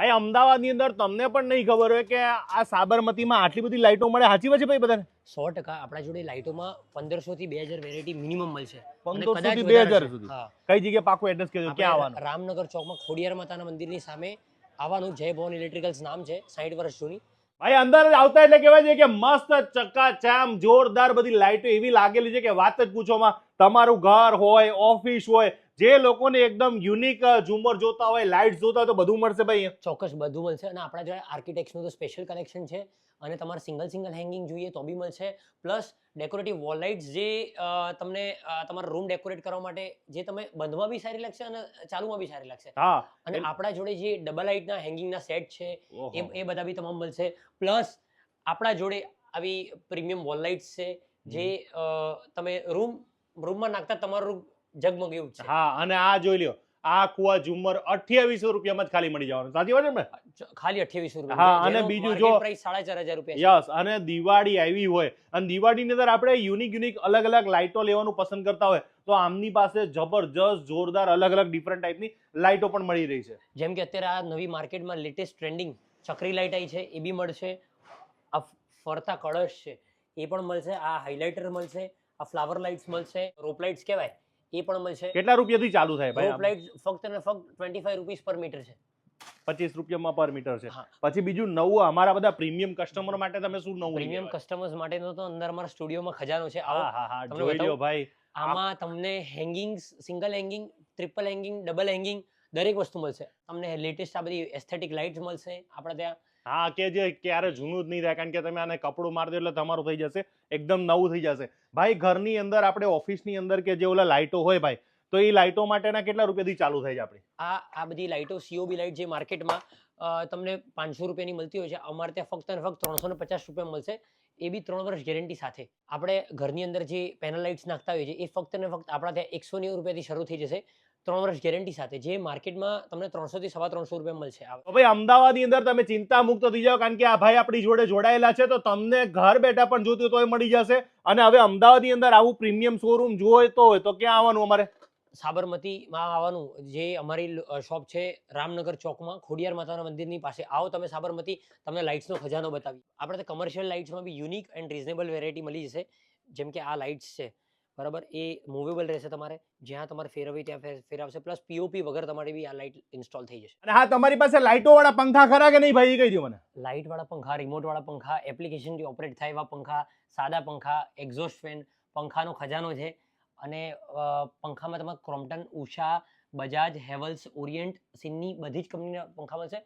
ભાઈ અમદાવાદની અંદર તમને પણ નહીં ખબર હોય કે આ સાબરમતીમાં આટલી બધી લાઈટો મળે. સાચી વાત છે ભાઈ બધાને? સો ટકા આપણા જોડે લાઇટોમાં પંદરસો થી બે હજાર વેરાયટી મિનિમમ મળશે. અને 1500 થી વધારે 2000 સુધી. કઈ જગ્યાએ પાકું એડ્રેસ કહેજો ક્યાં આવવાનું? રામનગર ચોકમાં ખોડિયાર માતાના મંદિરની સામે આવવાનું. જય ભવન ઇલેક્ટ્રિકલ્સ નામ છે સાઠ વર્ષ જૂની. ભાઈ અંદર જ આવતા એટલે કહેવાય છે કે મસ્ત ચકાચામ જોરદાર બધી લાઈટો એવી લાગેલી છે કે વાત જ પૂછોમાં. તમારું ઘર હોય ઓફિસ હોય જે લોકોને એકદમ યુનિક ઝુમર જોતા હોય લાઇટ જોતા હોય તો બધું મળશે ભાઈ ચોક્કસ બધું મળશે અને આપણા જોડે આર્કિટેક્ટનું તો સ્પેશિયલ કલેક્શન છે અને તમારે સિંગલ સિંગલ હેંગિંગ જોઈએ તો બી મળશે. પ્લસ ડેકોરેટિવ વોલ લાઇટ્સ જે તમને તમારા રૂમ ડેકોરેટ કરવા માટે જે તમે બંધમાં બી સારી લાગશે અને ચાલુમાં બી સારી લાગશે. હા અને આપણા જોડે જે ડબલ લાઇટના હેંગિંગના સેટ છે એ એ બધા બી તમામ મળશે. પ્લસ આપણા જોડે આવી પ્રીમિયમ વોલ લાઇટ્સ છે જે તમે રૂમ રૂમમાં નાખતા તમારું ઝગમગે એવું છે. હા અને આ જોઈ લ્યો આ કુવા ઝુમર અઠ્યાવીસો રૂપિયામાં જ ખાલી મળી જવાનું. સાચી વાત છે ને ખાલી અઠ્યાવીસો હા, અને બીજું જો- પ્રાઇસ સાડા ચાર હજાર રૂપિયા. યસ અને દિવાળી આવી હોય અને દિવાળીની અંદર આપણે યુનિક યુનિક અલગ અલગ લાઇટો લેવાનું પસંદ કરતા હોય તો આમની પાસે જબરજસ્ત જોરદાર અલગ અલગ ડિફરન્ટ ટાઈપની લાઇટો પણ મળી રહી છે. જેમ કે અત્યારે આ નવી માર્કેટમાં લેટેસ્ટ ટ્રેન્ડિંગ ચક્રી લાઇટ આવી છે એ બી મળશે. આ ફરતા કળશ છે એ પણ મળશે. આ હાઇલાઇટર મળશે આ ફ્લાવર લાઇટ્સ મળશે. રોપ લાઇટ્સ કહેવાય. એ પણ મળશે કેટલા રૂપિયાથી ચાલુ થાય રોપ ભાઈ લાઇટ્સ ફક્ત ને ફક્ત ટ્વેન્ટી ફાઈવ રૂપીસ પર મીટર છે. પચીસ રૂપિયામાં પર મીટર છે. પછી બીજું નવું અમારા બધા પ્રીમિયમ કસ્ટમર માટે તમે શું નવું પ્રીમિયમ? કસ્ટમર્સ માટેનો તો અંદર અમારા સ્ટુડિયોમાં ખજાનો છે. આવો. હા હા હા જોઈ લ્યો ભાઈ. આમાં તમને hanging single hanging triple hanging double hanging દરેક વસ્તુ મળશે. તમને લેટેસ્ટ આ બધી એસ્થેટિક લાઇટ્સ મળશે. આપણે ત્યાં હા, કે જે ક્યારે જૂનું જ નહીં થાય, કારણ કે તમે આને કપડું મારી દો એટલે તમારું થઈ જશે. એકદમ નવું થઈ જશે. ભાઈ, ઘરની અંદર આપણે ઓફિસની અંદર કે જે ઓલા લાઇટો હોય ભાઈ, તો એ લાઇટો માટેના કેટલા રૂપિયાથી ચાલુ થાય છે આપણી? આ આ બધી લાઇટો સીઓબી લાઇટ જે માર્કેટમાં તમને પાંચસો રૂપિયાની મળતી હોય છે, અમારે ત્યાં ફક્ત ને ફક્ત ત્રણસો ને પચાસ રૂપિયા મળશે. એ બી ત્રણ વર્ષ ગેરંટી સાથે. આપણે ઘરની અંદર જે પેનલ લાઇટ્સ નાખતા હોઈએ છીએ, એ ફક્ત ને ફક્ત આપણા ત્યાં એકસો નેવું રૂપિયાથી શરૂ થઈ જશે. ત્રણ વર્ષ ગેરંટી સાથે જે માર્કેટમાં તમને ત્રણસો થી સવા ત્રણસો રૂપિયા મળશે તો ભાઈ અમદાવાદની અંદર તમે ચિંતા મુક્ત થઈ જાઓ કારણ કે આ ભાઈ આપણી જોડે જોડાયેલા છે તો તમને ઘર બેઠા પણ જોતું તોય મળી જશે. અને હવે અમદાવાદની અંદર આવું પ્રીમિયમ શોરૂમ જોઈતો હોય તો ક્યાં આવવાનું અમારે? સાબરમતીમાં આવવાનું જે અમારી શોપ છે રામનગર ચોકમાં ખોડિયાર માતાના મંદિરની પાસે. આવો તમે સાબરમતી તમને લાઇટ્સનો ખજાનો બતાવી આપણે કમર્શિયલ લાઇટ્સમાં બી યુનિક એન્ડ રિઝનેબલ વેરાયટી મળી જશે જેમ કે આ લાઇટ્સ છે. બરાબર? એ મૂવેબલ રહેશે તમારે. જ્યાં તમારે ફેરવવી ત્યાં ફેર- ફેરવશે. પ્લસ પીઓપી વગર તમારે બી આ લાઇટ ઇન્સ્ટોલ થઈ જશે. અને હા તમારી પાસે લાઇટો વાળા પંખા ખરા કે નહીં ભાઈ? એ કહી દો મને. લાઇટ વાળા પંખા રિમોટ વાળા પંખા એપ્લિકેશનથી ઓપરેટ થાય એવા પંખા સાદા પંખા એક્ઝોસ્ટ ફેન પંખાનો ખજાનો છે. અને પંખામાં તમારે ક્રોમ્પટન ઉષા બજાજ હેવલ્સ ઓરિયન્ટ સિન્ની બધી જ કંપનીના પંખા મળશે.